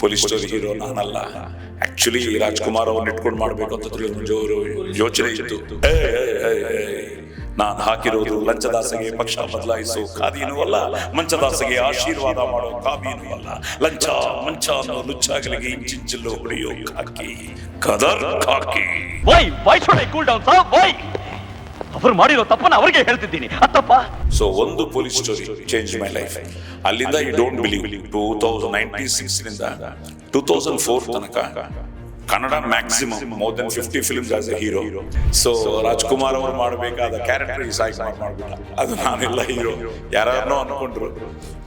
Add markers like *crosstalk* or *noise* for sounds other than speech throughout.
Police story hero ನಾನಲ್ಲ. Actually Rajkumar ಅವ್ರನ್ನ ಇಟ್ಕೊಂಡು ಮಾಡ್ಬೇಕು ಅಂತ ಜೋರು ಯೋಚನೆ ಇತ್ತು. ನಾನು ಹಾಕಿರೋದು ಲಂಚದಾಸೆಗೆ ಪಕ್ಷ ಬದಲಾಯಿಸೋ, ಖಾದೀನೂ ಅಲ್ಲ, ಮಂಚದಾಸೆಗೆ ಆಶೀರ್ವಾದ ಮಾಡೋ ಕಾಬೀನೂ ಅಲ್ಲ. ಲಂಚ, ಮಂಚ ಅನ್ನೋ ಲುಚ್ಚಾಗಲಿಗೆ ಇಂಚಿಂಚಲ್ಲೋ ಹೊಡೆಯೋ ಕದರ್ ಕಾಕಿ why why should I cool down sir why ಅವರು ಮಾಡಿರೋ ತಪ್ಪನ್ನ ಅವರಿಗೆ ಹೇಳ್ತಿದ್ದೀನಿ. ಅತ್ತಪ್ಪ! ಸೊ ಒಂದು police story change my life ಅಲ್ಲಿಂದ ಈ don't believe two thousand ninety ಸಿಕ್ಸ್ನಿಂದ two thousand four ತನಕ Kannada maximum more than fifty films as a hero so Rajkumar ಅವರು ಮಾಡಬೇಕಾದ ಕ್ಯಾರೆಕ್ಟರ್ ಈ ಸಾಯಿ ಕುಮಾರ್ ಮಾಡ್ಬಿಟ್ಟ. ಅದು ನಾನೆಲ್ಲ ಹೀರೋ ಯಾರನ್ನೋ ಅನ್ಕೊಂಡ್ರು.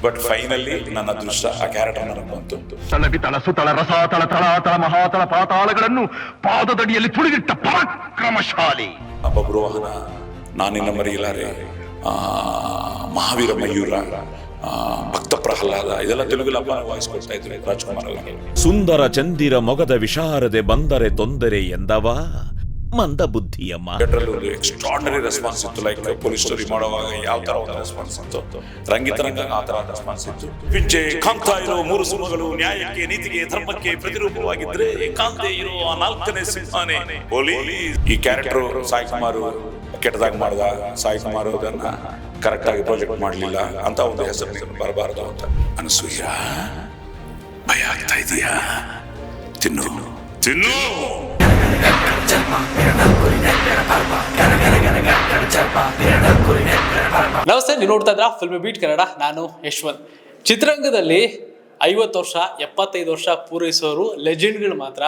ಬಟ್ ಫೈನಲಿ ನನ್ನ ಅದೃಷ್ಟ ಆ ಕ್ಯಾರೆಕ್ಟರ್ ನನಗೆ ಬಂತು. ತಳ ರಸ ತಳ ತಳ ತಳ ಮಹಾತಳ ಪಾತಾಳಗಳನ್ನು ಪಾದದಡಿಯಲ್ಲಿ ತುಳಿದಿಟ್ಟ ಪರಾಕ್ರಮಶಾಲಿ. ಬಬ್ರುವಾಹನ ನಾನಿನ್ನ ಮರೆಯಲಾರೆ. ಮಹಾವೀರ ಮಯೂರ ಭಕ್ತ ಪ್ರಹ್ಲಾದ, ಇದೆಲ್ಲ ತೆಲುಗು ವಾಯ್ಸ್ ಕೊಡ್ತಾ ಇದ್ರು ರಾಜ್ಕುಮಾರ್ ಸುಂದರ ಚಂದಿರ ಮೊಗದ ವಿಶಾರದೆ ಬಂದರೆ ತೊಂದರೆ ಎಂದವ? ಮಂದ ಬುದ್ಧಿಯಮ್ಮ. ಅಮ್ಮ ಒಂದು ಎಕ್ಸ್ಟ್ರಾರ್ಡನರಿ ರೆಸ್ಪಾನ್ಸ್ ಇತ್ತು ಲೈಕ್ ಪೊಲೀಸ್ ಸ್ಟೋರಿ ಮಾಡುವಾಗ ಯಾವ ತರ ಒಂದು ರೆಸ್ಪಾನ್ಸ್ ಇತ್ತು? ರಂಗಿತರಂಗ ಆ ತರ ರೆಸ್ಪಾನ್ಸ್ ಇತ್ತು. ಪಿಂಚೆ ಕಾಂತಾ ಇರೋ ಮೂರು ಸಿಂಹಗಳು ನ್ಯಾಯಕ್ಕೆ, ನೀತಿಗೆ, ಧರ್ಮಕ್ಕೆ ಪ್ರತಿರೂಪವಾಗಿದ್ರೆ ಕಾಂತೆ ಇರೋ ಆ ನಾಲ್ಕನೇ ಸಿಂಹನೇ ಪೊಲೀಸ್ ಈ ಕ್ಯಾರೆಕ್ಟರ್ ಸಾಯಿ ಕುಮಾರ್ ಕೆಟ್ಟದಾಗ ಮಾಡಿದ, ಸಾಯಿ ಕುಮಾರ್ ಅದನ್ನ ಕರೆಕ್ಟ್ ಆಗಿ ಪ್ರಾಜೆಕ್ಟ್ ಮಾಡಲಿಲ್ಲ ಅಂತ ಒಂದು ಹೆಸರು ಬರಬಾರದು ಅಂತ ಅನಸೂಯ ಭಯ ಆಗ್ತಾ ಇದೆಯಾ? ತಿನ್ನು. ತಿನ್ನು. ನಮಸ್ತೆ ನೀವು ನೋಡ್ತಾ ಇದ್ರ ಫಿಲ್ಮ್ ಬೀಟ್ ಕನ್ನಡ ನಾನು ಯಶ್ವಂತ್. ಚಿತ್ರರಂಗದಲ್ಲಿ ಐವತ್ತು ವರ್ಷ ಎಪ್ಪತ್ತೈದು ವರ್ಷ ಪೂರೈಸೋರು ಲೆಜೆಂಡ್ಗಳು ಮಾತ್ರ.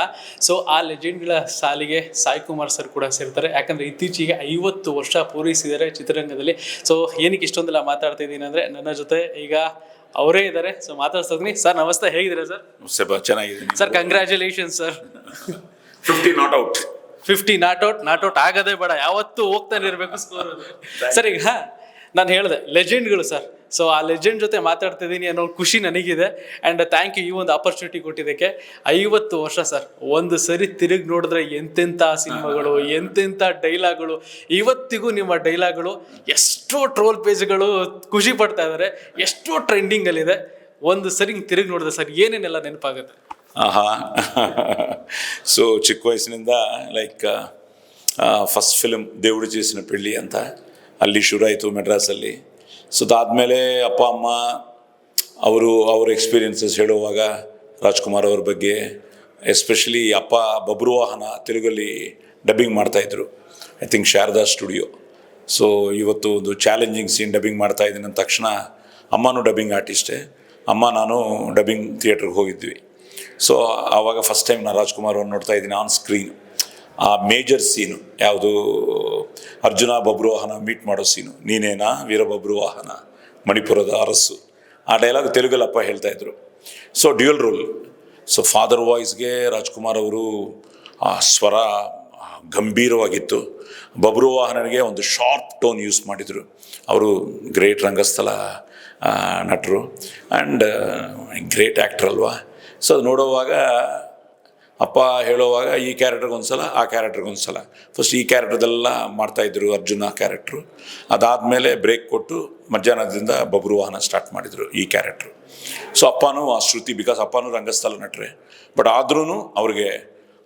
ಸೊ ಆ ಲೆಜೆಂಡ್ಗಳ ಸಾಲಿಗೆ ಸಾಯಿ ಕುಮಾರ್ ಸರ್ ಕೂಡ ಸೇರ್ತಾರೆ. ಯಾಕಂದರೆ ಇತ್ತೀಚೆಗೆ ಐವತ್ತು ವರ್ಷ ಪೂರೈಸಿದ್ದಾರೆ ಚಿತ್ರರಂಗದಲ್ಲಿ. ಸೊ ಏನಕ್ಕೆ ಇಷ್ಟೊಂದೆಲ್ಲ ಮಾತಾಡ್ತಾ ಇದ್ದೀನಿ ಅಂದರೆ ನನ್ನ ಜೊತೆ ಈಗ ಅವರೇ ಇದ್ದಾರೆ. ಸೊ ಮಾತಾಡ್ತಾ ಇದ್ದೀನಿ. ಸರ್ ನಮಸ್ತೆ. ಹೇಗಿದ್ದೀರಾ ಸರ್ ಚೆನ್ನಾಗಿದ್ದೀನಿ. ಚೆನ್ನಾಗಿದೆ sir congratulation sir fifty not out fifty not out not out ಆಗದೆ ಬೇಡ. ಯಾವತ್ತೂ ಹೋಗ್ತಾನೆ ಇರಬೇಕು ಸ್ಕೋರ್ ಸರ್ ಈಗ ನಾನು ಹೇಳಿದೆ ಲೆಜೆಂಡ್ಗಳು ಸರ್ ಸೊ ಆ ಲೆಜೆಂಡ್ ಜೊತೆ ಮಾತಾಡ್ತಿದ್ದೀನಿ ಅನ್ನೋ ಖುಷಿ ನನಗಿದೆ. ಆ್ಯಂಡ್ ಥ್ಯಾಂಕ್ ಯು ಈ ಒಂದು ಆಪರ್ಚುನಿಟಿ ಕೊಟ್ಟಿದ್ದಕ್ಕೆ. ಐವತ್ತು ವರ್ಷ ಸರ್ ಒಂದು ಸರಿ ತಿರುಗಿ ನೋಡಿದ್ರೆ ಎಂತೆಂಥ ಸಿನಿಮಾಗಳು, ಎಂತೆಂಥ ಡೈಲಾಗ್ಗಳು. ಇವತ್ತಿಗೂ ನಿಮ್ಮ ಡೈಲಾಗ್ಗಳು ಎಷ್ಟೋ ಟ್ರೋಲ್ ಪೇಜ್ಗಳು ಖುಷಿ ಪಡ್ತಾ ಇದ್ದಾರೆ ಎಷ್ಟೋ ಟ್ರೆಂಡಿಂಗಲ್ಲಿದೆ ಒಂದು ಸರಿ ತಿರುಗಿ ನೋಡಿದೆ ಸರ್ ಏನೇನೆಲ್ಲ ನೆನಪಾಗುತ್ತೆ? ಆಹಾ ಸೊ ಚಿಕ್ಕ ವಯಸ್ಸಿನಿಂದ ಲೈಕ್ ಫಸ್ಟ್ ಫಿಲ್ಮ್ ದೇವುಡು చేసిన పెళ్ళి ಅಂತ ಅಲ್ಲಿ ಶುರುವಾಯಿತು ಮೆಡ್ರಾಸಲ್ಲಿ ಸೊ ಅದಾದಮೇಲೆ ಅಪ್ಪ ಅಮ್ಮ ಅವರು ಅವ್ರ ಎಕ್ಸ್ಪೀರಿಯನ್ಸಸ್ ಹೇಳುವಾಗ ರಾಜ್ಕುಮಾರ್ ಅವ್ರ ಬಗ್ಗೆ ಎಸ್ಪೆಷಲಿ ಅಪ್ಪ ಬಬ್ರುವಾಹನ ತೆಲುಗಲ್ಲಿ ಡಬ್ಬಿಂಗ್ ಮಾಡ್ತಾಯಿದ್ರು I think Sharada studio so ಇವತ್ತು ಒಂದು ಚಾಲೆಂಜಿಂಗ್ ಸೀನ್ ಡಬ್ಬಿಂಗ್ ಮಾಡ್ತಾ ಇದ್ದೀನಿ ಅಂದ ತಕ್ಷಣ ಅಮ್ಮನೂ ಡಬ್ಬಿಂಗ್ ಆರ್ಟಿಸ್ಟೇ ಅಮ್ಮ ನಾನು ಡಬ್ಬಿಂಗ್ ಥಿಯೇಟ್ರಿಗೆ ಹೋಗಿದ್ವಿ ಸೊ ಆವಾಗ ಫಸ್ಟ್ ಟೈಮ್ ನಾನು ರಾಜ್ಕುಮಾರ್ ಅವ್ರು ನೋಡ್ತಾ ಇದ್ದೀನಿ ಆನ್ ಸ್ಕ್ರೀನ್ ಆ ಮೇಜರ್ ಸೀನು ಯಾವುದು? ಅರ್ಜುನ ಬಬ್ರುವಾಹನ ಮೀಟ್ ಮಾಡೋ ಸೀನು ನೀನೇನಾ? ವೀರಬಬ್ರುವಾಹನ ಮಣಿಪುರದ ಅರಸು. ಆ ಡೈಲಾಗ್ ತೆಲುಗಲ್ಲಪ್ಪ ಹೇಳ್ತಾ ಇದ್ರು. So dual role so father ವಾಯ್ಸ್ಗೆ Rajkumar ಅವರು, ಆ ಸ್ವರ ಗಂಭೀರವಾಗಿತ್ತು. ಬಬ್ರುವಾಹನನಿಗೆ ಒಂದು ಶಾರ್ಪ್ ಟೋನ್ ಯೂಸ್ ಮಾಡಿದರು. ಅವರು ಗ್ರೇಟ್ ರಂಗಸ್ಥಳ ನಟರು. ಆ್ಯಂಡ್ ಗ್ರೇಟ್ ಆ್ಯಕ್ಟರ್ ಅಲ್ವಾ? ಸೊ ಅದು ನೋಡುವಾಗ ಅಪ್ಪ ಹೇಳುವಾಗ ಈ ಕ್ಯಾರೆಕ್ಟರ್ಗೆ ಒಂದು ಸಲ ಆ ಕ್ಯಾರೆಕ್ಟರ್ಗೆ ಒಂದು ಸಲ ಫಸ್ಟ್ ಈ ಕ್ಯಾರೆಕ್ಟರ್ದೆಲ್ಲ ಮಾಡ್ತಾಯಿದ್ರು ಅರ್ಜುನ ಕ್ಯಾರೆಕ್ಟ್ರು. ಅದಾದಮೇಲೆ ಬ್ರೇಕ್ ಕೊಟ್ಟು ಮಧ್ಯಾಹ್ನದಿಂದ ಬಬ್ರುವಾಹನ ಸ್ಟಾರ್ಟ್ ಮಾಡಿದರು ಈ ಕ್ಯಾರೆಕ್ಟ್ರು. ಸೊ ಅಪ್ಪನೂ ಆ ಶ್ರುತಿ ಬಿಕಾಸ್ ಅಪ್ಪನೂ ರಂಗಸ್ಥಳ ನಟ್ರೆ. ಬಟ್ ಆದ್ರೂ ಅವ್ರಿಗೆ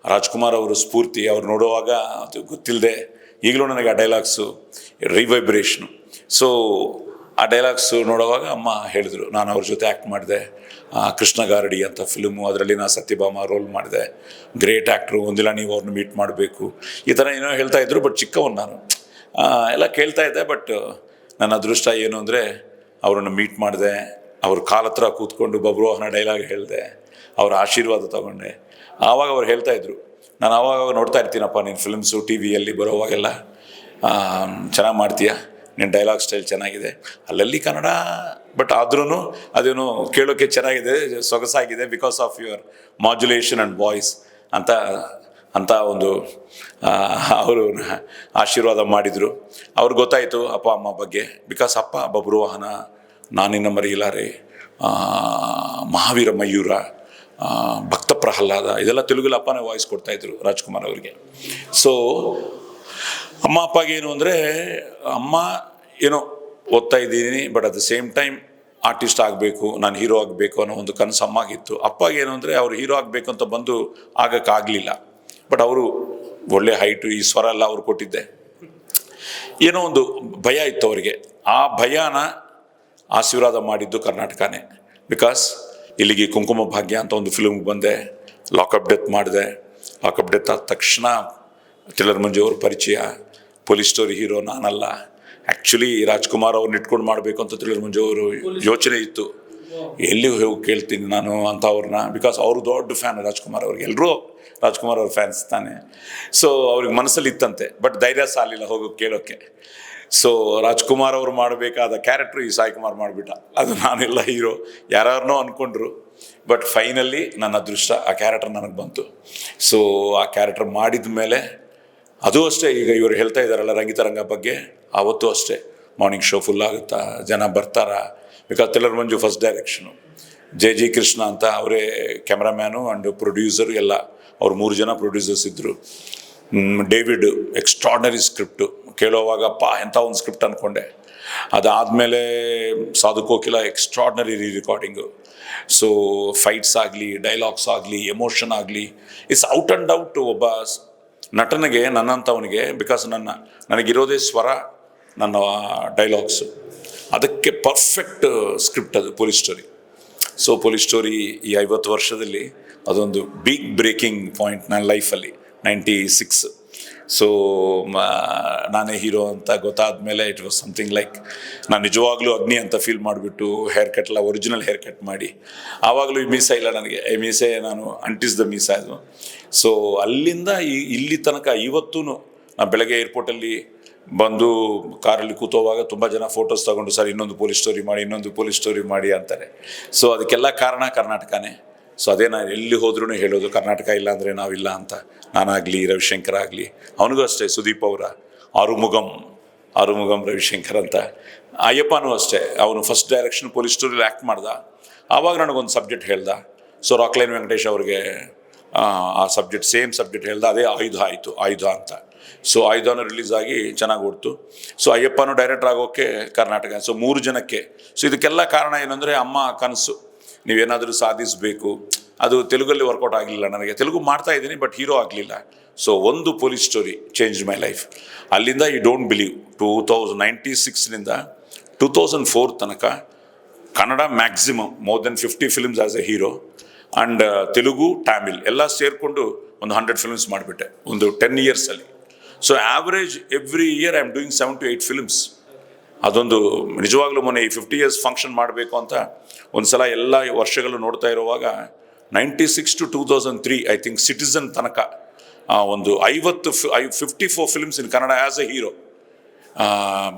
ರಾಜ್ಕುಮಾರ್ ಅವರು ಸ್ಫೂರ್ತಿ, ಅವ್ರು ನೋಡುವಾಗ ಅದು ಗೊತ್ತಿಲ್ಲದೆ ಈಗಲೂ ನನಗೆ ಆ ಡೈಲಾಗ್ಸು ರಿವೈಬ್ರೇಷನು ಸೊ ಆ ಡೈಲಾಗ್ಸು ನೋಡುವಾಗ ಅಮ್ಮ ಹೇಳಿದರು, ನಾನು ಅವ್ರ ಜೊತೆ ಆ್ಯಕ್ಟ್ ಮಾಡಿದೆ. ಕೃಷ್ಣ ಗಾರಡಿ ಅಂತ ಫಿಲ್ಮು ಅದರಲ್ಲಿ ನಾನು ಸತ್ಯಭಾಮ ರೋಲ್ ಮಾಡಿದೆ. ಗ್ರೇಟ್ ಆ್ಯಕ್ಟ್ರು ಒಂದಿಲ್ಲ ನೀವು ಅವ್ರನ್ನ ಮೀಟ್ ಮಾಡಬೇಕು. ಈ ಥರ ಏನೋ ಹೇಳ್ತಾ ಇದ್ರು ಬಟ್ ಚಿಕ್ಕವನು ನಾನು. ಎಲ್ಲ ಕೇಳ್ತಾ ಇದ್ದೆ ಬಟ್ ನನ್ನ ಅದೃಷ್ಟ ಏನು ಅಂದರೆ, ಅವ್ರನ್ನ ಮೀಟ್ ಮಾಡಿದೆ. ಅವ್ರ ಕಾಲ ಹತ್ರ ಕೂತ್ಕೊಂಡು ಬಬ್ರೋಹನ ಡೈಲಾಗ್ ಹೇಳಿದೆ. ಅವ್ರ ಆಶೀರ್ವಾದ ತಗೊಂಡೆ. ಆವಾಗ ಅವ್ರು ಹೇಳ್ತಾ ಇದ್ರು, ನಾನು ಆವಾಗ ನೋಡ್ತಾ ಇರ್ತೀನಪ್ಪ, ನೀನು ಫಿಲ್ಮ್ಸು ಟಿ ವಿಯಲ್ಲಿ ಬರೋವಾಗೆಲ್ಲ. ಚೆನ್ನಾಗಿ ಮಾಡ್ತೀಯ? ನಿನ್ನ ಡೈಲಾಗ್ ಸ್ಟೈಲ್ ಚೆನ್ನಾಗಿದೆ. ಅಲ್ಲಲ್ಲಿ ಕನ್ನಡ ಬಟ್ ಆದ್ರೂ ಅದೇನು ಕೇಳೋಕ್ಕೆ ಚೆನ್ನಾಗಿದೆ, ಸೊಗಸಾಗಿದೆ because of your modulation and voice ಅಂತ ಅಂತ ಒಂದು ಅವರು ಆಶೀರ್ವಾದ ಮಾಡಿದರು. ಅವ್ರಿಗೆ ಗೊತ್ತಾಯಿತು ಅಪ್ಪ, ಅಮ್ಮ ಬಗ್ಗೆ. ಬಿಕಾಸ್ ಅಪ್ಪ ಬಬ್ರುವಾಹನ ನಾನಿನ್ನ ಮರೆಯಲಾರೆ ಮಹಾವೀರ ಮಯೂರ ಭಕ್ತ ಪ್ರಹ್ಲಾದ ಇದೆಲ್ಲ ತೆಲುಗಲ್ಲಿ ಅಪ್ಪನೇ ವಾಯ್ಸ್ ಕೊಡ್ತಾಯಿದ್ರು ರಾಜ್ಕುಮಾರ್ ಅವರಿಗೆ. ಸೊ ಅಮ್ಮ, ಅಪ್ಪಗೆ ಏನು ಅಂದರೆ, ಅಮ್ಮ ಏನೋ ಓದ್ತಾ ಇದ್ದೀನಿ but at the same time artist ಆಗಬೇಕು, ನಾನು ಹೀರೋ ಆಗಬೇಕು ಅನ್ನೋ ಒಂದು ಕನಸು ಅಮ್ಮಾಗಿತ್ತು. ಅಪ್ಪಗೆ ಏನು ಅಂದರೆ, ಅವ್ರು ಹೀರೋ ಆಗಬೇಕು ಅಂತ ಬಂದು ಆಗೋಕ್ಕಾಗಲಿಲ್ಲ ಬಟ್ ಅವರು ಒಳ್ಳೆ ಹೈಟು ಈ ಸ್ವರ ಎಲ್ಲ ಅವರು ಕೊಟ್ಟಿದ್ದೆ. ಏನೋ ಒಂದು ಭಯ ಇತ್ತು ಅವರಿಗೆ. ಆ ಭಯನ ಆಶೀರ್ವಾದ ಮಾಡಿದ್ದು ಕರ್ನಾಟಕನೇ. ಬಿಕಾಸ್ ಇಲ್ಲಿಗೆ ಕುಂಕುಮ ಭಾಗ್ಯ ಅಂತ ಒಂದು ಫಿಲ್ಮ್ಗೆ ಬಂದೆ ಲಾಕಪ್ ಡೆತ್ ಮಾಡಿದೆ. ಲಾಕಪ್ ಡೆತ್ ಆದ ತಕ್ಷಣ ಟಿಲ್ಲರ್ ಮಂಜು ಅವ್ರ ಪರಿಚಯ, ಪೊಲೀಸ್ ಸ್ಟೋರಿ ಹೀರೋ ನಾನಲ್ಲ. ಆ್ಯಕ್ಚುಲಿ ರಾಜ್ಕುಮಾರ್ ಅವ್ರನ್ನ ಇಟ್ಕೊಂಡು ಮಾಡಬೇಕು ಅಂತ ಟಿಲ್ಲರ್ ಮಂಜು ಅವರು ಯೋಚನೆ ಇತ್ತು. ಎಲ್ಲಿ ಹೋಗಿ ಕೇಳ್ತೀನಿ ನಾನು ಅಂತ ಅವ್ರನ್ನ ಬಿಕಾಸ್ ಅವರು ದೊಡ್ಡ ಫ್ಯಾನ್ ರಾಜ್ಕುಮಾರ್ ಅವ್ರಿಗೆ. ಎಲ್ಲರೂ ರಾಜ್ಕುಮಾರ್ ಅವ್ರ ಫ್ಯಾನ್ಸ್ ತಾನೆ. ಸೊ ಅವ್ರಿಗೆ ಮನಸ್ಸಲ್ಲಿ ಇತ್ತಂತೆ ಬಟ್ ಧೈರ್ಯ ಸಾಲಿಲ್ಲ ಹೋಗೋಕೆ ಕೇಳೋಕ್ಕೆ ಸೊ ರಾಜ್ಕುಮಾರ್ ಅವರು ಮಾಡಬೇಕಾದ ಕ್ಯಾರೆಕ್ಟ್ರು ಈ ಸಾಯಿ ಕುಮಾರ್ ಮಾಡಿಬಿಟ್ಟ. ಅದು ನಾನೆಲ್ಲ ಹೀರೋ, ಯಾರ್ಯಾರನೋ ಅಂದ್ಕೊಂಡ್ರು ಬಟ್ ಫೈನಲಿ ನನ್ನ ಅದೃಷ್ಟ, ಆ ಕ್ಯಾರೆಕ್ಟರ್ ನನಗೆ ಬಂತು. ಸೊ ಆ ಕ್ಯಾರೆಕ್ಟರ್ ಮಾಡಿದ ಮೇಲೆ ಅದು ಅಷ್ಟೇ, ಈಗ ಇವರು ಹೇಳ್ತಾ ಇದ್ದಾರಲ್ಲ ರಂಗಿತರಂಗ ಬಗ್ಗೆ, ಆವತ್ತು ಅಷ್ಟೇ. ಮಾರ್ನಿಂಗ್ ಶೋ ಫುಲ್ ಆಗುತ್ತಾ? ಜನ ಬರ್ತಾರಾ? Because Tiller Manju first direction J G Krishna ಅಂತ ಅವರೇ ಕ್ಯಾಮ್ರಾಮ್ಯಾನು ಆ್ಯಂಡ್ ಪ್ರೊಡ್ಯೂಸರು ಎಲ್ಲ. ಅವ್ರು ಮೂರು ಜನ ಪ್ರೊಡ್ಯೂಸರ್ಸ್ ಇದ್ದರು ಡೇವಿಡ್ ಎಕ್ಸ್ಟ್ರಾಡ್ನರಿ ಸ್ಕ್ರಿಪ್ಟು ಕೇಳೋವಾಗ ಅಪ್ಪ ಎಂಥ ಒಂದು ಸ್ಕ್ರಿಪ್ಟ್ ಅಂದ್ಕೊಂಡೆ ಅದಾದಮೇಲೆ, Sadhu Kokila extraordinary re recording so fights ಆಗಲಿ ಡೈಲಾಗ್ಸ್ ಆಗಲಿ ಎಮೋಷನ್ ಆಗಲಿ ಇಟ್ಸ್ ಔಟ್ ಆ್ಯಂಡ್ ಔಟ್ ಒಬ್ಬ ನಟನಿಗೆ ನನ್ನಂಥವನಿಗೆ ಬಿಕಾಸ್ ನನ್ನ, ನನಗಿರೋದೇ ಸ್ವರ, ನನ್ನ ಡೈಲಾಗ್ಸು ಅದಕ್ಕೆ ಪರ್ಫೆಕ್ಟ್ ಸ್ಕ್ರಿಪ್ಟ್ ಅದು police story so police story ಈ ಐವತ್ತು ವರ್ಷದಲ್ಲಿ ಅದೊಂದು ಬಿಗ್ ಬ್ರೇಕಿಂಗ್ ಪಾಯಿಂಟ್ ನನ್ನ ಲೈಫಲ್ಲಿ ನೈಂಟಿ ಸಿಕ್ಸ್ ಸೊ ನಾನೇ ಹೀರೋ ಅಂತ ಗೊತ್ತಾದ ಮೇಲೆ ಇಟ್ ವಾಸ್ ಸಮಥಿಂಗ್ ಲೈಕ್ ನಾನು ನಿಜವಾಗ್ಲೂ ಅಗ್ನಿ ಅಂತ ಫೀಲ್ ಮಾಡಿಬಿಟ್ಟು ಹೇರ್ ಕಟ್ ಎಲ್ಲ ಒರಿಜಿನಲ್ ಹೇರ್ ಕಟ್ ಮಾಡಿ, ಆವಾಗಲೂ ಈ ಮೀಸ ಇಲ್ಲ ನನಗೆ. ಮೀಸೆ ನಾನು ಅಂಟಿಸಿದ ಮೀಸ ಇದು ಸೊ ಅಲ್ಲಿಂದ ಇಲ್ಲಿ ತನಕ ಇವತ್ತೂ ಬೆಳಗ್ಗೆ ಏರ್ಪೋರ್ಟಲ್ಲಿ ಬಂದು ಕಾರಲ್ಲಿ ಕೂತೋವಾಗ ತುಂಬ ಜನ ಫೋಟೋಸ್ ತಗೊಂಡು, ಸರ್, ಇನ್ನೊಂದು ಪೊಲೀಸ್ ಸ್ಟೋರಿ ಮಾಡಿ, ಇನ್ನೊಂದು ಪೊಲೀಸ್ ಸ್ಟೋರಿ ಮಾಡಿ ಅಂತಾರೆ. ಸೊ ಅದಕ್ಕೆಲ್ಲ ಕಾರಣ ಕರ್ನಾಟಕನೇ. ಸೊ ಅದೇ ನಾನು ಎಲ್ಲಿ ಹೋದ್ರೂ ಹೇಳೋದು, ಕರ್ನಾಟಕ ಇಲ್ಲ ಅಂದರೆ ನಾವಿಲ್ಲ ಅಂತ. ನಾನಾಗಲಿ, ರವಿಶಂಕರ್ ಆಗಲಿ, ಅವನಿಗೂ ಅಷ್ಟೇ, ಸುದೀಪ್ ಅವರ, ಆರುಮುಗಂ ಆರುಮುಗಂ ರವಿಶಂಕರ್ ಅಂತ. ಅಯ್ಯಪ್ಪನೂ ಅಷ್ಟೇ, ಅವನು ಫಸ್ಟ್ ಡೈರೆಕ್ಷನ್ ಪೊಲೀಸ್ ಸ್ಟೋರಿಲಿ ಆ್ಯಕ್ಟ್ ಮಾಡ್ದ. ಆವಾಗ ನನಗೊಂದು ಸಬ್ಜೆಕ್ಟ್ ಹೇಳ್ದ. ಸೊ ರಾಕ್ಲೈನ್ ವೆಂಕಟೇಶ್ ಅವ್ರಿಗೆ ಆ, ಸಬ್ಜೆಕ್ಟ್ ಸೇಮ್ ಸಬ್ಜೆಕ್ಟ್ ಹೇಳ್ದ ಅದೇ ಆಯುಧ ಆಯಿತು ಆಯುಧ ಅಂತ. ಸೊ ಆಯುಧನೂ ರಿಲೀಸ್ ಆಗಿ ಚೆನ್ನಾಗಿ ಓಡ್ತು. ಸೊ ಅಯ್ಯಪ್ಪನೂ ಡೈರೆಕ್ಟರ್ ಆಗೋಕ್ಕೆ ಕರ್ನಾಟಕ ಸೊ ಮೂರು ಜನಕ್ಕೆ. ಸೊ ಇದಕ್ಕೆಲ್ಲ ಕಾರಣ ಏನಂದರೆ ಅಮ್ಮ ಕನಸು. ನೀವೇನಾದರೂ ಸಾಧಿಸಬೇಕು. ಅದು ತೆಲುಗಲ್ಲಿ ವರ್ಕೌಟ್ ಆಗಲಿಲ್ಲ ನನಗೆ. ತೆಲುಗು ಮಾಡ್ತಾ ಇದ್ದೀನಿ ಬಟ್ ಹೀರೋ ಆಗಲಿಲ್ಲ. ಸೊ ಒಂದು police story change my life ಅಲ್ಲಿಂದ ಈ don't believe two thousand ninety ಸಿಕ್ಸ್ನಿಂದ two thousand four ತನಕ Kannada maximum more than fifty films as a hero and Telugu Tamil ಎಲ್ಲ ಸೇರಿಕೊಂಡು ಒಂದು ಹಂಡ್ರೆಡ್ ಫಿಲ್ಮ್ಸ್ ಮಾಡಿಬಿಟ್ಟೆ, ಒಂದು ten ಇಯರ್ಸಲ್ಲಿ so average every year I am doing seven to eight films ಅದೊಂದು ನಿಜವಾಗ್ಲೂ ಮೊನ್ನೆ ಈ ಫಿಫ್ಟಿ ಇಯರ್ಸ್ ಫಂಕ್ಷನ್ ಮಾಡಬೇಕು ಅಂತ ಒಂದು ಸಲ ಎಲ್ಲ ವರ್ಷಗಳು ನೋಡ್ತಾ ಇರುವಾಗ ninety six to two thousand three I think Citizen ತನಕ ಒಂದು ಐವತ್ತು I fifty four films in Kannada as a hero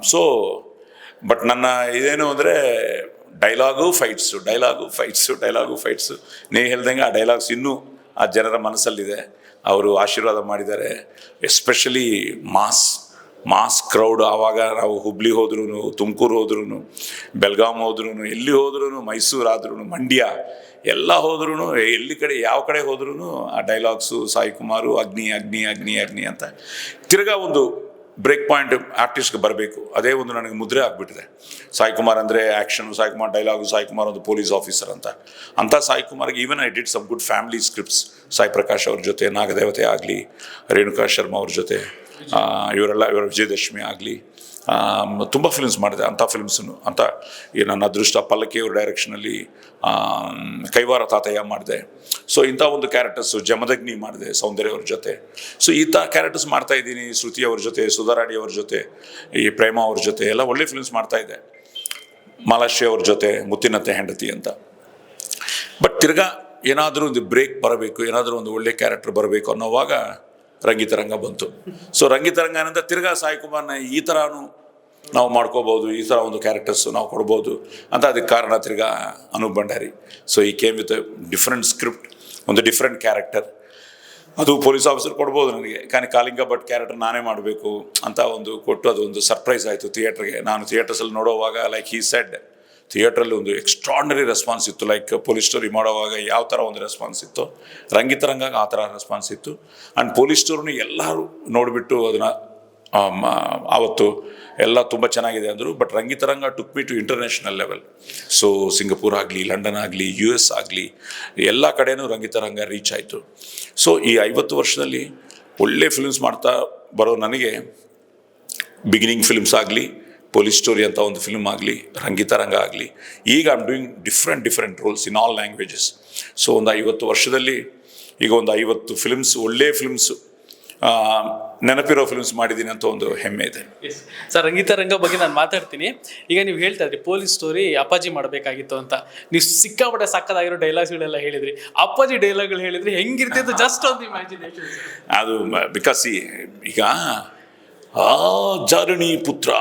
so but ನನ್ನ ಇದೇನು ಅಂದರೆ dialogue fights dialogue fights dialogue fights. ನೀವು ಹೇಳ್ದಂಗೆ ಆ ಡೈಲಾಗ್ಸ್ ಇನ್ನೂ ಆ ಜನರ ಮನಸ್ಸಲ್ಲಿದೆ. ಅವರು ಆಶೀರ್ವಾದ ಮಾಡಿದ್ದಾರೆ. ಎಸ್ಪೆಷಲಿ ಮಾಸ್ ಮಾಸ್ ಕ್ರೌಡ್ ಆವಾಗ ನಾವು ಹುಬ್ಳಿ ಹೋದ್ರೂ ತುಮಕೂರು ಹೋದ್ರೂ ಬೆಲ್ಗಾಮ್ ಹೋದ್ರೂ ಎಲ್ಲಿ ಹೋದ್ರೂ ಮೈಸೂರು ಆದ್ರೂ ಮಂಡ್ಯ, ಎಲ್ಲ ಹೋದ್ರೂ ಎಲ್ಲಿ ಕಡೆ, ಯಾವ ಕಡೆ ಹೋದ್ರೂ ಆ ಡೈಲಾಗ್ಸು ಸಾಯಿ ಕುಮಾರು ಅಗ್ನಿ ಅಗ್ನಿ ಅಗ್ನಿ ಅಗ್ನಿ ಅಂತ ತಿರ್ಗಾ ಒಂದು ಬ್ರೇಕ್ ಪಾಯಿಂಟ್ ಆರ್ಟಿಸ್ಟ್ಗೆ ಬರಬೇಕು. ಅದೇ ಒಂದು ನನಗೆ ಮುದ್ರೆ ಆಗಿಬಿಟ್ಟಿದೆ. ಸಾಯಿ ಕುಮಾರ್ ಅಂದರೆ ಆ್ಯಕ್ಷನ್ ಸಾಯಿ ಕುಮಾರ್ ಡೈಲಾಗು ಸಾಯಿ ಕುಮಾರ್ ಒಂದು ಪೊಲೀಸ್ ಆಫೀಸರ್ ಅಂತ. ಅಂಥ Sai ಕುಮಾರ್ಗೆ even I did some good family scripts Sai Prakash ಅವ್ರ ಜೊತೆ, ನಾಗದೇವತೆ ಆಗಲಿ, ರೇಣುಕಾ ಶರ್ಮಾ ಅವ್ರ ಜೊತೆ ಇವರೆಲ್ಲ, ಇವರ ವಿಜಯದಶಮಿ ಆಗಲಿ ತುಂಬ ಫಿಲ್ಮ್ಸ್ ಮಾಡಿದೆ, ಅಂಥ ಫಿಲ್ಮ್ಸನ್ನು ಅಂತ ಈ ನನ್ನ ಅದೃಷ್ಟ ಪಲ್ಲಕ್ಕಿಯವ್ರ ಡೈರೆಕ್ಷನಲ್ಲಿ ಕೈವಾರ ತಾತಯ್ಯ ಮಾಡಿದೆ. ಸೊ ಇಂಥ ಒಂದು ಕ್ಯಾರೆಕ್ಟರ್ಸು ಜಮದಗ್ನಿ ಮಾಡಿದೆ, ಸೌಂದರ್ಯ ಅವ್ರ ಜೊತೆ. ಸೊ ಈ ಥರ ಕ್ಯಾರೆಕ್ಟರ್ಸ್ ಮಾಡ್ತಾ ಇದ್ದೀನಿ, ಶ್ರುತಿ ಅವ್ರ ಜೊತೆ, ಸುಧಾರಾಣಿ ಅವ್ರ ಜೊತೆ, ಈ ಪ್ರೇಮ ಅವ್ರ ಜೊತೆ, ಎಲ್ಲ ಒಳ್ಳೆ ಫಿಲ್ಮ್ಸ್ ಮಾಡ್ತಾ ಇದ್ದೆ ಮಾಲಾಶ್ರೀ ಅವ್ರ ಜೊತೆ ಮುತ್ತಿನತ್ತೆ ಹೆಂಡತಿ ಅಂತ. ಬಟ್ ತಿರ್ಗಾ ಏನಾದರೂ ಒಂದು ಬ್ರೇಕ್ ಬರಬೇಕು, ಏನಾದರೂ ಒಂದು ಒಳ್ಳೆ ಕ್ಯಾರೆಕ್ಟರ್ ಬರಬೇಕು ಅನ್ನೋವಾಗ ರಂಗಿತರಂಗ ಬಂತು. ಸೊ ರಂಗಿತರಂಗ ಏನಂದ್ರೆ ತಿರ್ಗಾ ಸಾಯಿ ಕುಮಾರ್ನ ಈ ಥರನೂ ನಾವು ಮಾಡ್ಕೋಬೋದು, ಈ ಥರ ಒಂದು ಕ್ಯಾರೆಕ್ಟರ್ಸು ನಾವು ಕೊಡ್ಬೋದು ಅಂತ ಅದಕ್ಕೆ ಕಾರಣ ತಿರ್ಗಾ ಅನೂಪ್ ಭಂಡಾರಿ. ಸೊ ಈ ಕೇಮ್ ವಿತ್ ಡಿಫ್ರೆಂಟ್ ಸ್ಕ್ರಿಪ್ಟ್ ಒಂದು ಡಿಫ್ರೆಂಟ್ ಕ್ಯಾರೆಕ್ಟರ್ ಅದು ಪೊಲೀಸ್ ಆಫೀಸರ್ ಕೊಡ್ಬೋದು ನನಗೆ. కానీ ಕಾಲಿಂಗ ಭಟ್ ಕ್ಯಾರೆಕ್ಟರ್ ನಾನೇ ಮಾಡಬೇಕು ಅಂತ ಒಂದು ಕೊಟ್ಟು ಅದು ಒಂದು ಸರ್ಪ್ರೈಸ್ ಆಯಿತು ಥಿಯೇಟ್ರಿಗೆ ನಾನು ಥಿಯೇಟರ್ಸಲ್ಲಿ ನೋಡೋವಾಗ ಲೈಕ್ ಹೀ ಸೆಡ್ ಥಿಯೇಟ್ರಲ್ಲಿ ಒಂದು ಎಕ್ಸ್ಟ್ರಾರ್ಡನರಿ ರೆಸ್ಪಾನ್ಸ್ ಇತ್ತು. ಲೈಕ್ ಪೊಲೀಸ್ ಸ್ಟೋರಿ ಮಾಡೋವಾಗ ಯಾವ ಥರ ಒಂದು ರೆಸ್ಪಾನ್ಸ್ ಇತ್ತು ರಂಗಿತರಂಗ ಆ ಥರ ರೆಸ್ಪಾನ್ಸ್ ಇತ್ತು. ಆ್ಯಂಡ್ ಪೊಲೀಸ್ ಸ್ಟೋರ್ನು ಎಲ್ಲರೂ ನೋಡಿಬಿಟ್ಟು ಅದನ್ನು ಆವತ್ತು ಎಲ್ಲ ತುಂಬ ಚೆನ್ನಾಗಿದೆ ಅಂದರು but Rangitaranga took me to international level so Singapore ಆಗಲಿ ಲಂಡನ್ ಆಗಲಿ ಯು ಎಸ್ ಆಗಲಿ, ಎಲ್ಲ ಕಡೆಯೂ ರಂಗಿತರಂಗ ರೀಚ್ ಆಯಿತು. ಸೊ ಈ ಐವತ್ತು ವರ್ಷದಲ್ಲಿ ಒಳ್ಳೆ ಫಿಲ್ಮ್ಸ್ ಮಾಡ್ತಾ ಬರೋ ನನಗೆ ಬಿಗಿನಿಂಗ್ ಫಿಲ್ಮ್ಸ್ ಆಗಲಿ ಪೊಲೀಸ್ ಸ್ಟೋರಿ ಅಂತ ಒಂದು ಫಿಲ್ಮ್ ಆಗಲಿ ರಂಗಿತರಂಗ ಆಗಲಿ ಈಗ am doing different different roles in all languages so ಒಂದು ಐವತ್ತು ವರ್ಷದಲ್ಲಿ ಈಗ ಒಂದು ಐವತ್ತು ಫಿಲ್ಮ್ಸ್ ಒಳ್ಳೆಯ ಫಿಲ್ಮ್ಸು ನೆನಪಿರೋ ಫಿಲ್ಮ್ಸ್ ಮಾಡಿದ್ದೀನಿ ಅಂತ ಒಂದು ಹೆಮ್ಮೆ ಇದೆ. ಸರ್ ರಂಗಿತರಂಗ ಬಗ್ಗೆ ನಾನು ಮಾತಾಡ್ತೀನಿ. ಈಗ ನೀವು ಹೇಳ್ತಾ ಇದ್ರಿ ಪೊಲೀಸ್ ಸ್ಟೋರಿ ಅಪ್ಪಾಜಿ ಮಾಡಬೇಕಾಗಿತ್ತು ಅಂತ. ನೀವು ಸಿಕ್ಕಾಪಟ್ಟೆ ಸಕ್ಕದಾಗಿರೋ ಡೈಲಾಗ್ಸ್ಗಳೆಲ್ಲ ಹೇಳಿದ್ರಿ. ಅಪ್ಪಾಜಿ ಡೈಲಾಗ್ಗಳು ಹೇಳಿದ್ರಿ ಹೆಂಗಿರ್ತಿತ್ತು ಜಸ್ಟ್ ಒಂದು ಇಮ್ಯಾಜಿನೇಷನ್ ಅದು ಬಿಕಾಸ್ ಈಗ ಆ ಜಾರುಣಿ ಪುತ್ರ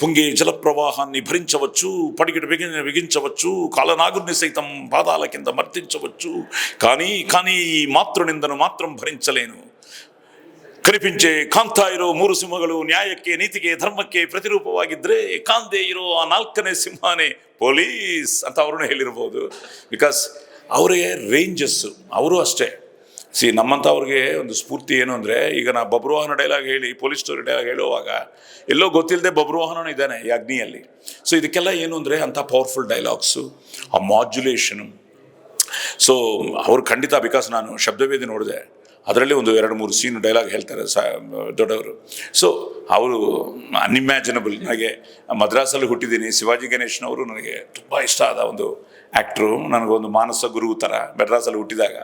పొంగే జలప్రవాహాన్ని భరించవచ్చు పడిగిడి బిగి బిగించవచ్చు కాలనాగుని సైతం పాదాల కింద మర్తించవచ్చు కానీ కానీ ఈ మాతృనిందను మాత్రం భరించలేను ಕನಿಪಿಂಚೆ ಕಾಂತಾ ಇರೋ ಮೂರು ಸಿಂಹಗಳು ನ್ಯಾಯಕ್ಕೆ ನೀತಿಗೆ ಧರ್ಮಕ್ಕೆ ಪ್ರತಿರೂಪವಾಗಿದ್ದರೆ ಕಾಂದೆ ಇರೋ ಆ ನಾಲ್ಕನೇ ಸಿಂಹನೇ ಪೊಲೀಸ್ ಅಂತ ಅವ್ರನ್ನ ಹೇಳಿರ್ಬೋದು ಬಿಕಾಸ್ ಅವರಿಗೆ ರೇಂಜಸ್ಸು ಅವರು ಅಷ್ಟೇ ಸಿ ನಮ್ಮಂಥವ್ರಿಗೆ ಒಂದು ಸ್ಫೂರ್ತಿ ಏನು ಅಂದರೆ, ಈಗ ನಾ ಬಬ್ರುವಾಹನ ಡೈಲಾಗ್ ಹೇಳಿ ಪೊಲೀಸ್ ಸ್ಟೋರಿ ಡೈಲಾಗ್ ಹೇಳುವಾಗ, ಎಲ್ಲೋ ಗೊತ್ತಿಲ್ಲದೆ ಬಬ್ರುವಾಹನ ಇದ್ದಾನೆ ಈ ಅಗ್ನಿಯಲ್ಲಿ. ಸೊ ಇದಕ್ಕೆಲ್ಲ ಏನು ಅಂದರೆ ಅಂಥ ಪವರ್ಫುಲ್ ಡೈಲಾಗ್ಸು ಆ ಮಾಡ್ಯುಲೇಷನು ಸೊ ಅವ್ರು ಖಂಡಿತ ಬಿಕಾಸ್ ನಾನು ಶಬ್ದವೇದಿ ನೋಡಿದೆ, ಅದರಲ್ಲಿ ಒಂದು ಎರಡು ಮೂರು ಸೀನ್ ಡೈಲಾಗ್ ಹೇಳ್ತಾರೆ ಸ, ದೊಡ್ಡವರು. ಸೊ ಅವರು ಅನ್ಇಮ್ಯಾಜಿನಬಲ್ ನನಗೆ, ಮದ್ರಾಸಲ್ಲಿ ಹುಟ್ಟಿದ್ದೀನಿ, ಶಿವಾಜಿ ಗಣೇಶನವರು ನನಗೆ ತುಂಬ ಇಷ್ಟ ಆದ ಒಂದು ಆ್ಯಕ್ಟ್ರು ನನಗೊಂದು ಮಾನಸ ಗುರು ಥರ ಮದ್ರಾಸಲ್ಲಿ ಹುಟ್ಟಿದಾಗ.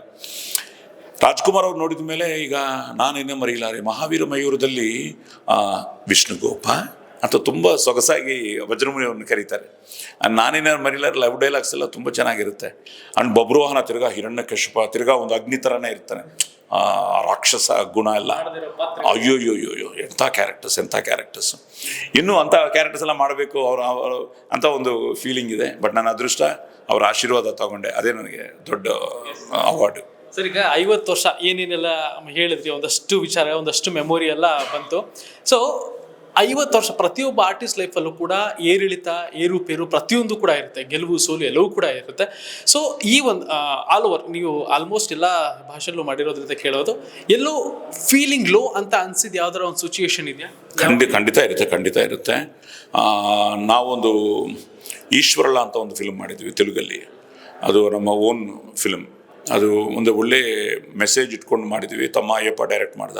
ರಾಜ್ಕುಮಾರ್ ಅವ್ರು ನೋಡಿದ ಮೇಲೆ ಈಗ ನಾನೇನೇ ರೀ. ಮಹಾವೀರ ಮಯೂರದಲ್ಲಿ ಆ, ವಿಷ್ಣುಗೋಪ ಅಂತ ತುಂಬ ಸೊಗಸಾಗಿ ವಜ್ರಮುನಿ ಅವ್ರನ್ನ ಕರೀತಾರೆ ಅಂಡ್ ನಾನೇನೇ ಮರಿಲ್ಲ ಲವ್ ಡೈಲಾಗ್ಸ್ ಎಲ್ಲ ತುಂಬ ಚೆನ್ನಾಗಿರುತ್ತೆ. ಅಂಡ್ ಬಬ್ರುವಾಹನ ತಿರ್ಗಾ ಹಿರಣ್ಯ ಕಶ್ಯಪ ತಿರ್ಗಾ ಒಂದು ಅಗ್ನಿ ಥರನೇ ಇರ್ತಾನೆ. ಆ ರಾಕ್ಷಸ ಗುಣ ಎಲ್ಲ. ಅಯ್ಯೋ ಅಯ್ಯೋ ಅಯ್ಯೋ ಎಂಥ ಕ್ಯಾರೆಕ್ಟರ್ಸ್ ಎಂಥ ಕ್ಯಾರೆಕ್ಟರ್ಸ್ ಇನ್ನೂ ಅಂಥ ಕ್ಯಾರೆಕ್ಟರ್ಸ್ ಎಲ್ಲ ಮಾಡಬೇಕು ಅವರು ಅವರು ಅಂತ ಒಂದು ಫೀಲಿಂಗ್ ಇದೆ. ಬಟ್ ನನ್ನ ಅದೃಷ್ಟ ಅವರ ಆಶೀರ್ವಾದ ತಗೊಂಡೆ. ಅದೇ ನನಗೆ ದೊಡ್ಡ ಅವಾರ್ಡು ಸರ್, ಈಗ ಐವತ್ತು ವರ್ಷ ಏನೇನೆಲ್ಲ ಹೇಳಿದ್ರಿ? ಒಂದಷ್ಟು ವಿಚಾರ, ಒಂದಷ್ಟು ಮೆಮೊರಿ ಎಲ್ಲ ಬಂತು. ಸೊ ಐವತ್ತು ವರ್ಷ ಪ್ರತಿಯೊಬ್ಬ ಆರ್ಟಿಸ್ಟ್ ಲೈಫಲ್ಲೂ ಕೂಡ ಏರಿಳಿತ ಏರುಪೇರು ಪ್ರತಿಯೊಂದು ಕೂಡ ಇರುತ್ತೆ. ಗೆಲುವು, ಸೋಲು ಎಲ್ಲವೂ ಕೂಡ ಇರುತ್ತೆ. ಸೊ ಈ ಒಂದು ಆಲ್ ಓವರ್ ನೀವು ಆಲ್ಮೋಸ್ಟ್ ಎಲ್ಲ ಭಾಷೆಲ್ಲೂ ಮಾಡಿರೋದ್ರಿಂದ ಕೇಳೋದು. ಎಲ್ಲೋ ಫೀಲಿಂಗ್ ಲೋ ಅಂತ ಅನ್ಸಿದ ಯಾವ್ದಾರ ಒಂದು ಸಿಚುಯೇಷನ್ ಇದೆಯಾ? ಖಂಡಿತ ಖಂಡಿತ ಇರುತ್ತೆ ಖಂಡಿತ ಇರುತ್ತೆ. ನಾವೊಂದು ಈಶ್ವರಲ್ಲ ಅಂತ ಒಂದು ಫಿಲ್ಮ್ ಮಾಡಿದ್ವಿ ತೆಲುಗಲ್ಲಿ. ಅದು ನಮ್ಮ ಓನ್ ಫಿಲ್ಮ್ ಅದು ಒಂದು ಒಳ್ಳೆ ಮೆಸೇಜ್ ಇಟ್ಕೊಂಡು ಮಾಡಿದ್ವಿ. ತಮ್ಮ ಅಯ್ಯಪ್ಪ ಡೈರೆಕ್ಟ್ ಮಾಡ್ದ.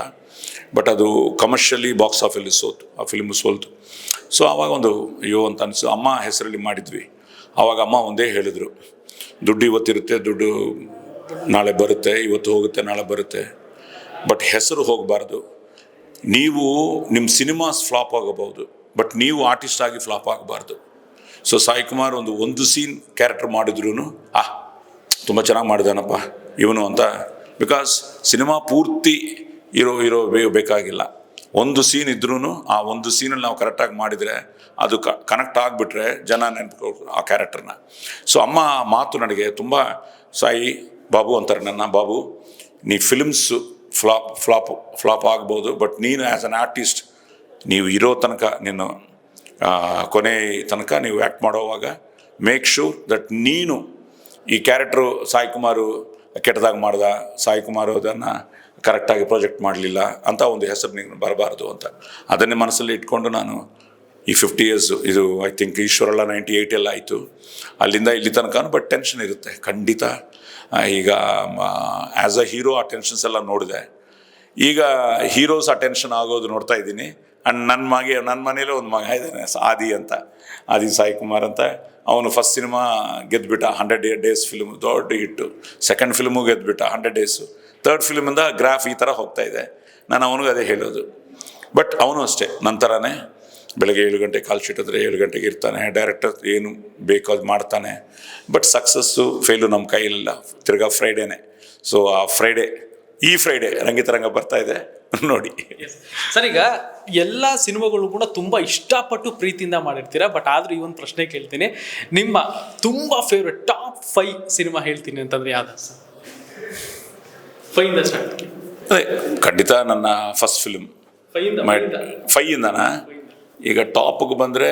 ಬಟ್ ಅದು ಕಮರ್ಷಿಯಲಿ ಬಾಕ್ಸ್ ಆಫೀಸಲ್ಲಿ ಸೋತು, ಆ ಫಿಲ್ಮ್ ಸೋಲ್ತು. ಸೊ ಆವಾಗ ಒಂದು ಅಯ್ಯೋ ಅಂತ ಅನಿಸು, ಅಮ್ಮ ಹೆಸರಲ್ಲಿ ಮಾಡಿದ್ವಿ. ಆವಾಗ ಅಮ್ಮ ಒಂದೇ ಹೇಳಿದರು. ದುಡ್ಡು ಇವತ್ತಿರುತ್ತೆ, ದುಡ್ಡು ನಾಳೆ ಬರುತ್ತೆ, ಇವತ್ತು ಹೋಗುತ್ತೆ, ನಾಳೆ ಬರುತ್ತೆ. ಬಟ್ ಹೆಸರು ಹೋಗಬಾರ್ದು. ನೀವು ನಿಮ್ಮ ಸಿನಿಮಾಸ್ ಫ್ಲಾಪ್ ಆಗಬಹುದು ಬಟ್ ನೀವು ಆರ್ಟಿಸ್ಟ್ ಆಗಿ ಫ್ಲಾಪ್ ಆಗಬಾರ್ದು. ಸೊ ಸಾಯಿ ಕುಮಾರ್ ಒಂದು ಒಂದು ಸೀನ್ ಕ್ಯಾರೆಕ್ಟರ್ ಮಾಡಿದ್ರು ಆ ತುಂಬ ಚೆನ್ನಾಗಿ ಮಾಡಿದಾನಪ್ಪ ಇವನು ಅಂತ. ಬಿಕಾಸ್ ಸಿನಿಮಾ ಪೂರ್ತಿ ಇರೋ ಇರೋ ಬೇಕಾಗಿಲ್ಲ. ಒಂದು ಸೀನ್ ಇದ್ರೂ ಆ ಒಂದು ಸೀನಲ್ಲಿ ನಾವು ಕರೆಕ್ಟಾಗಿ ಮಾಡಿದರೆ ಅದು ಕನೆಕ್ಟ್ ಆಗಿಬಿಟ್ರೆ ಜನ ನೆನಪು ಆ ಕ್ಯಾರೆಕ್ಟರ್ನ ಸೊ ಅಮ್ಮ ಮಾತು ನನಗೆ ತುಂಬ, ಸಾಯಿ, ಬಾಬು ಅಂತಾರೆ ನನ್ನ ಬಾಬು. ನೀ ಫಿಲ್ಮ್ಸು ಫ್ಲಾಪ್ ಫ್ಲಾಪ್ ಫ್ಲಾಪ್ ಆಗ್ಬೋದು ಬಟ್ ನೀನು ಆ್ಯಸ್ ಅನ್ ಆರ್ಟಿಸ್ಟ್ ನೀವು ಇರೋ ತನಕ, ನೀನು ಕೊನೆ ತನಕ ನೀವು ಆ್ಯಕ್ಟ್ ಮಾಡೋವಾಗ ಮೇಕ್ ಶೂರ್ ದಟ್ ನೀನು ಈ ಕ್ಯಾರೆಕ್ಟ್ರು ಸಾಯಿ ಕುಮಾರು ಕೆಟ್ಟದಾಗಿ ಮಾಡ್ದ, ಸಾಯಿ ಕುಮಾರ್ ಅದನ್ನು ಕರೆಕ್ಟಾಗಿ ಪ್ರಾಜೆಕ್ಟ್ ಮಾಡಲಿಲ್ಲ ಅಂತ ಒಂದು ಹೆಸರು ನಿಮ್ಗೆ ಬರಬಾರ್ದು ಅಂತ. ಅದನ್ನೇ ಮನಸ್ಸಲ್ಲಿ ಇಟ್ಕೊಂಡು ನಾನು ಈ ಫಿಫ್ಟಿ ಇಯರ್ಸ್ ಇದು ಐ ಥಿಂಕ್ ಈಶ್ವರಲ್ಲ ನೈಂಟಿ ಏಯ್ಟ್ ಎಲ್ಲ ಆಯಿತು. ಅಲ್ಲಿಂದ ಇಲ್ಲಿ ತನಕ ಬಟ್ ಟೆನ್ಷನ್ ಇರುತ್ತೆ. ಖಂಡಿತ ಈಗ ಆ್ಯಸ್ ಅ ಹೀರೋ ಆ ಟೆನ್ಷನ್ಸ್ ಎಲ್ಲ ನೋಡಿದೆ. ಈಗ ಹೀರೋಸ್ ಅಟೆನ್ಷನ್ ಆಗೋದು ನೋಡ್ತಾ ಇದ್ದೀನಿ. ಆ್ಯಂಡ್ ನನ್ನ ಮಗೆ ನನ್ನ ಮನೇಲೇ ಒಂದು ಮಗ ಇದ್ದಾನೆ, ಆದಿ ಅಂತ. ಆದಿ ಸಾಯಿ ಕುಮಾರ್ ಅಂತ. ಅವನು ಫಸ್ಟ್ ಸಿನಿಮಾ ಗೆದ್ಬಿಟ್ಟ ಹಂಡ್ರೆಡ್ ಡೇಸ್ ಫಿಲ್ಮ್ ದೊಡ್ಡ ಹಿಟ್ಟು ಸೆಕೆಂಡ್ ಫಿಲ್ಮು ಗೆದ್ದುಬಿಟ್ಟ ಹಂಡ್ರೆಡ್ ಡೇಸು ತರ್ಡ್ ಫಿಲ್ಮಿಂದ ಗ್ರಾಫ್ ಈ ಥರ ಹೋಗ್ತಾ ಇದೆ. ನಾನು ಅವನಿಗೆ ಅದೇ ಹೇಳೋದು. ಬಟ್ ಅವನು ಅಷ್ಟೇ ನಂತರನೇ ಬೆಳಗ್ಗೆ ಏಳು ಗಂಟೆ ಕಾಲ್ ಶೀಟ್ ಏಳು ಗಂಟೆಗೆ ಇರ್ತಾನೆ. ಡೈರೆಕ್ಟರ್ ಏನು ಬೇಕೋ ಅದು ಮಾಡ್ತಾನೆ. ಬಟ್ ಸಕ್ಸಸ್ಸು ಫೇಲು ನಮ್ಮ ಕೈಯಲ್ಲಿಲ್ಲ ತಿರ್ಗಾ ಫ್ರೈಡೇನೆ ಸೊ ಆ ಫ್ರೈಡೇ ಈ ಫ್ರೈಡೇ ರಂಗಿತರಂಗ ಬರ್ತಾ ಇದೆ. ನೋಡಿ. ಸರ್ ಈಗ ಎಲ್ಲ ಸಿನಿಮಾಗಳು ಕೂಡ ತುಂಬಾ ಇಷ್ಟಪಟ್ಟು ಪ್ರೀತಿಯಿಂದ ಮಾಡಿರ್ತೀರಾ? ಬಟ್ ಆದ್ರೂ ಈ ಒಂದು ಪ್ರಶ್ನೆ ಕೇಳ್ತೀನಿ. ನಿಮ್ಮ ತುಂಬಾ ಫೇವ್ರೆಟ್ ಟಾಪ್ ಫೈವ್ ಸಿನಿಮಾ ಹೇಳ್ತೀನಿ ಅಂತಂದ್ರೆ ಯಾವ್ದು ಸ್ಟಾರ್ಟ್ ಅದೇ ಖಂಡಿತ ನನ್ನ ಫಸ್ಟ್ ಫಿಲ್ಮ್ ಫೈವ್ ಇಂದ ಫೈ ಇಂದನಾ? ಈಗ ಟಾಪ್ಗೆ ಬಂದರೆ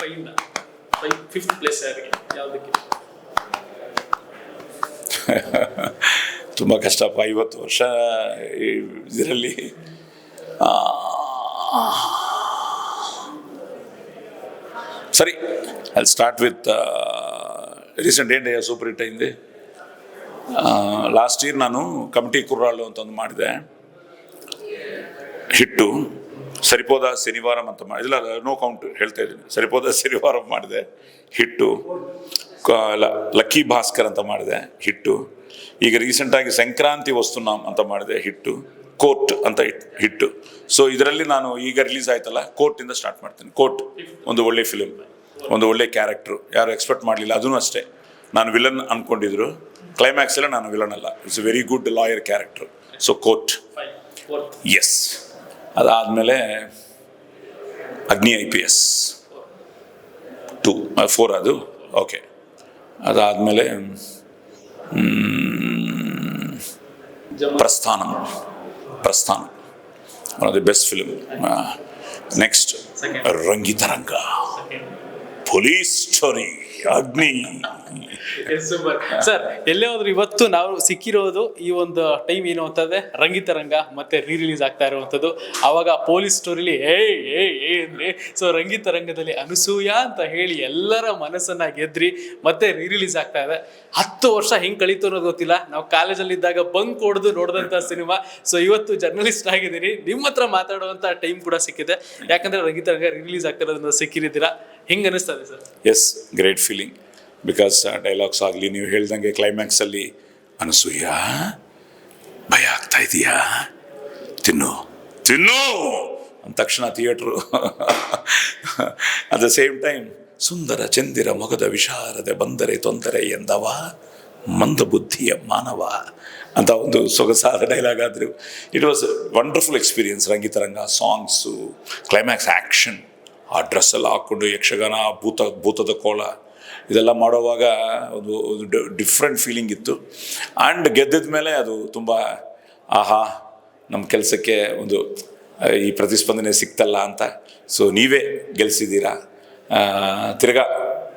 ಫೈವ್ ಫಿಫ್ತ್ ಪ್ಲೇಸ್ ಯಾರಿಗೆ? ಯಾವ್ದಕ್ಕೆ? *laughs* ತುಂಬ ಕಷ್ಟಪ್ಪ. ಐವತ್ತು ವರ್ಷ ಇದರಲ್ಲಿ. ಸರಿ ಅಲ್ಲಿ ಸ್ಟಾರ್ಟ್ ವಿತ್ ರೀಸೆಂಟ್ ಏನು ಸೂಪರ್ ಹಿಟ್ ಹಿಂದೆ ಲಾಸ್ಟ್ ಇಯರ್ ನಾನು ಕಮಿಟಿ ಕುರ್ರಾಳು ಅಂತ ಒಂದು ಮಾಡಿದೆ. ಹಿಟ್ಟು. ಸರಿಪೋದ, ಶನಿವಾರ ಅಂತ ಮಾಡಿದಿಲ್ಲ ನೋ ಕೌಂಟ್ ಹೇಳ್ತಾ ಇದ್ದೀನಿ. ಸರಿಪೋದ, ಶನಿವಾರ ಮಾಡಿದೆ. ಹಿಟ್ಟು. ಲಕ್ಕಿ ಭಾಸ್ಕರ್ ಅಂತ ಮಾಡಿದೆ. ಹಿಟ್ಟು. ಈಗ ರೀಸೆಂಟಾಗಿ ಸಂಕ್ರಾಂತಿ ವಸ್ತುನಾಮ್ ಅಂತ ಮಾಡಿದೆ ಹಿಟ್ಟು ಕೋರ್ಟ್ ಅಂತ ಹಿಟ್- ಹಿಟ್ಟು. ಸೊ ಇದರಲ್ಲಿ ನಾನು ಈಗ ರಿಲೀಸ್ ಆಯ್ತಲ್ಲ ಕೋರ್ಟಿಂದ ಸ್ಟಾರ್ಟ್ ಮಾಡ್ತೀನಿ. ಕೋರ್ಟ್ ಒಂದು ಒಳ್ಳೆ ಫಿಲಿಮ್ ಒಂದು ಒಳ್ಳೆ ಕ್ಯಾರೆಕ್ಟ್ರು ಯಾರು ಎಕ್ಸ್ಪೆಕ್ಟ್ ಮಾಡಲಿಲ್ಲ, ಅದೂ ಅಷ್ಟೇ. ನಾನು ವಿಲನ್ ಅನ್ಕೊಂಡಿದ್ರು. ಕ್ಲೈಮ್ಯಾಕ್ಸ್ ಎಲ್ಲ ನಾನು ವಿಲನ್ ಅಲ್ಲ. It's very good lawyer character so court yes ಅದಾದಮೇಲೆ Agni I P S. Two four ಅದು? ಓಕೆ ಅದಾದಮೇಲೆ Prasthanam Prasthana one of the best film next Rangitaranga police story sir ಎಲ್ಲೇ ಹೋದ್ರು ಇವತ್ತು ನಾವು ಸಿಕ್ಕಿರೋದು ಈ ಒಂದು ಟೈಮ್ ಏನು ಅಂತಂದ್ರೆ ರಂಗಿತರಂಗ ಮತ್ತೆ ರೀ ರಿಲೀಸ್ ಆಗ್ತಾ ಇರುವಂತದ್ದು ಅವಾಗ ಪೊಲೀಸ್ ಸ್ಟೋರಿಲಿ ಏ ಏ ಏ ಅಂದ್ರೆ ಸೊ ರಂಗಿತರಂಗದಲ್ಲಿ ಅನಸೂಯ ಅಂತ ಹೇಳಿ ಎಲ್ಲರ ಮನಸ್ಸನ್ನ ಗೆದ್ರಿ ಮತ್ತೆ ರೀ ರಿಲೀಸ್ ಆಗ್ತಾ ಇದೆ. ಹತ್ತು ವರ್ಷ ಹೆಂಗ್ ಕಳೀತು ಅನ್ನೋದು ಗೊತ್ತಿಲ್ಲ. ನಾವು ಕಾಲೇಜಲ್ಲಿ ಇದ್ದಾಗ ಬಂಕ್ ಹೊಡೆದು ನೋಡಿದಂತ ಸಿನಿಮಾ. ಸೊ ಇವತ್ತು ಜರ್ನಲಿಸ್ಟ್ ಆಗಿದ್ದೀರಿ. ನಿಮ್ಮ ಹತ್ರ ಮಾತಾಡುವಂತ ಟೈಮ್ ಕೂಡ ಸಿಕ್ಕಿದೆ. ಯಾಕಂದ್ರೆ ರಂಗಿತರಂಗ ರಿಲೀಸ್ ಇರೋದನ್ನ ಸಿಕ್ಕಿರಿದ್ದೀರಾ? ಹೆಂಗ್ ಅನಿಸ್ತದೆ sir yes great feeling because dialogues ಆಗಲಿ, ನೀವು ಹೇಳ್ದಂಗೆ ಕ್ಲೈಮ್ಯಾಕ್ಸಲ್ಲಿ ಅನಸೂಯ, ಭಯ ಆಗ್ತಾ ಇದೆಯಾ? ತಿನ್ನು. ತಿನ್ನು! ಅಂದ ತಕ್ಷಣ theatre at the same time ಸುಂದರ ಚಂದಿರ ಮೊಗದ ವಿಶಾರದೆ ಬಂದರೆ ತೊಂದರೆ ಎಂದವ, ಮಂದ ಬುದ್ಧಿಯ ಮಾನವ ಅಂತ ಒಂದು ಸೊಗಸಾದ ಡೈಲಾಗ್ ಆದರೂ. It was wonderful experience Rangitaranga songs climax action ಆ ಡ್ರೆಸ್ಸೆಲ್ಲ ಹಾಕ್ಕೊಂಡು ಯಕ್ಷಗಾನ, ಭೂತ, ಭೂತದ ಕೋಲ. ಇದೆಲ್ಲ ಮಾಡೋವಾಗ ಒಂದು ಡಿಫ್ರೆಂಟ್ ಫೀಲಿಂಗ್ ಇತ್ತು. ಆ್ಯಂಡ್ ಗೆದ್ದಿದ ಮೇಲೆ ಅದು ತುಂಬ, ಆಹಾ ನಮ್ಮ ಕೆಲಸಕ್ಕೆ ಒಂದು ಈ ಪ್ರತಿಸ್ಪಂದನೆ ಸಿಕ್ತಲ್ಲ ಅಂತ. ಸೊ ನೀವೇ ಗೆಲ್ಸಿದ್ದೀರಾ? ತಿರ್ಗಾ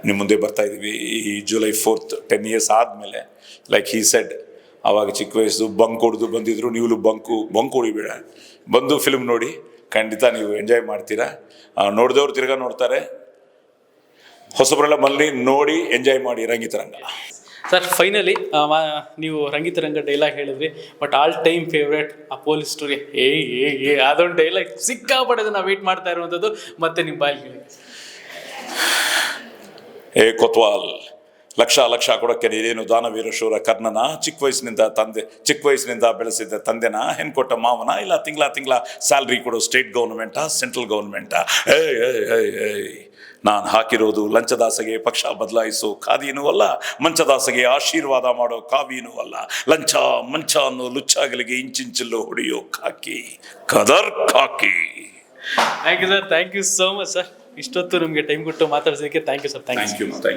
ನಿಮ್ಮ ಮುಂದೆ ಬರ್ತಾ ಇದ್ದೀವಿ. ಈ ಜುಲೈ ಫೋರ್ತ್ ಟೆನ್ ಇಯರ್ಸ್ ಆದಮೇಲೆ ಲೈಕ್ ಹೀ ಸೆಡ್ ಆವಾಗ ಚಿಕ್ಕ ವಯಸ್ಸು ಬಂಕ್ ಹೊಡೆದು ಬಂದಿದ್ರು. ನೀವು ಬಂಕು ಬಂಕ್ ಹೊಡಿಬೇಡ. ಬಂದು ಫಿಲ್ಮ್ ನೋಡಿ, ಖಂಡಿತ ನೀವು ಎಂಜಾಯ್ ಮಾಡ್ತೀರಾ. ನೋಡ್ದವ್ರು ತಿರ್ಗಾ ನೋಡ್ತಾರೆ. ಹೊಸಬರೆಲ್ಲ ಮಲ್ಲಿ ನೋಡಿ ಎಂಜಾಯ್ ಮಾಡಿ ರಂಗಿತರಂಗ ಸರ್ ಫೈನಲಿ ನೀವು ರಂಗಿತ ರಂಗ ಡೈಲಾಗ್ ಹೇಳಿದ್ರಿ ಬಟ್ ಆಲ್ ಟೈಮ್ ಫೇವ್ರೇಟ್ ಆ ಪೊಲೀಸ್ ಸ್ಟೋರಿ ಏ ಏ ಏ ಅದೊಂದು ಡೈಲಾಗ್ ಸಿಕ್ಕಾಪಟ್ಟೆ ನಾವು ವೇಟ್ ಮಾಡ್ತಾ ಇರುವಂಥದ್ದು ಮತ್ತೆ ನಿಮ್ಮ ಬಾಯಿ ಹೇಳಿ. ಏ ಕೊತ್ವಾಲ್ ಲಕ್ಷ ಲಕ್ಷ ಕೊಡಕ್ಕೆ ನೀನೇನು ದಾನವೀರ ಶೂರ ಕರ್ಣನ? ಚಿಕ್ಕ ವಯಸ್ಸಿನಿಂದ ತಂದೆ ಚಿಕ್ಕ ವಯಸ್ಸಿನಿಂದ ಬೆಳೆಸಿದ್ದ ತಂದೆನ? ಹೆಣ್ ಕೊಟ್ಟ ಮಾವನ? ಇಲ್ಲ ತಿಂಗಳ ತಿಂಗಳ ಸ್ಯಾಲ್ರಿ ಕೊಡೋ ಸ್ಟೇಟ್ ಗೌರ್ಮೆಂಟಾ ಸೆಂಟ್ರಲ್ ಗೌರ್ಮೆಂಟಾ ಏಯ್ ಏಯ್ ಏಯ್ ಏಯ್. ನಾನು ಹಾಕಿರೋದು ಲಂಚದಾಸೆಗೆ ಪಕ್ಷ ಬದಲಾಯಿಸೋ ಖಾದಿನೂ ಅಲ್ಲ ಮಂಚದಾಸಗೆ ಆಶೀರ್ವಾದ ಮಾಡೋ ಕಾವಿನೂ ಅಲ್ಲ. ಲಂಚ ಮಂಚ ಅನ್ನೋ ಲುಚ್ಚಾಗಲಿಗೆ ಇಂಚಿಂಚಿಲ್ಲೋ ಹೊಡೆಯೋ ಕಾಕಿ ಕದರ್ ಕಾಕಿ thank you sir thank you so much sir ಇಷ್ಟೊತ್ತು ನಿಮಗೆ ಟೈಮ್ ಕೊಟ್ಟು ಮಾತಾಡ್ಸೋದಕ್ಕೆ thank you sir thank you thank you thank you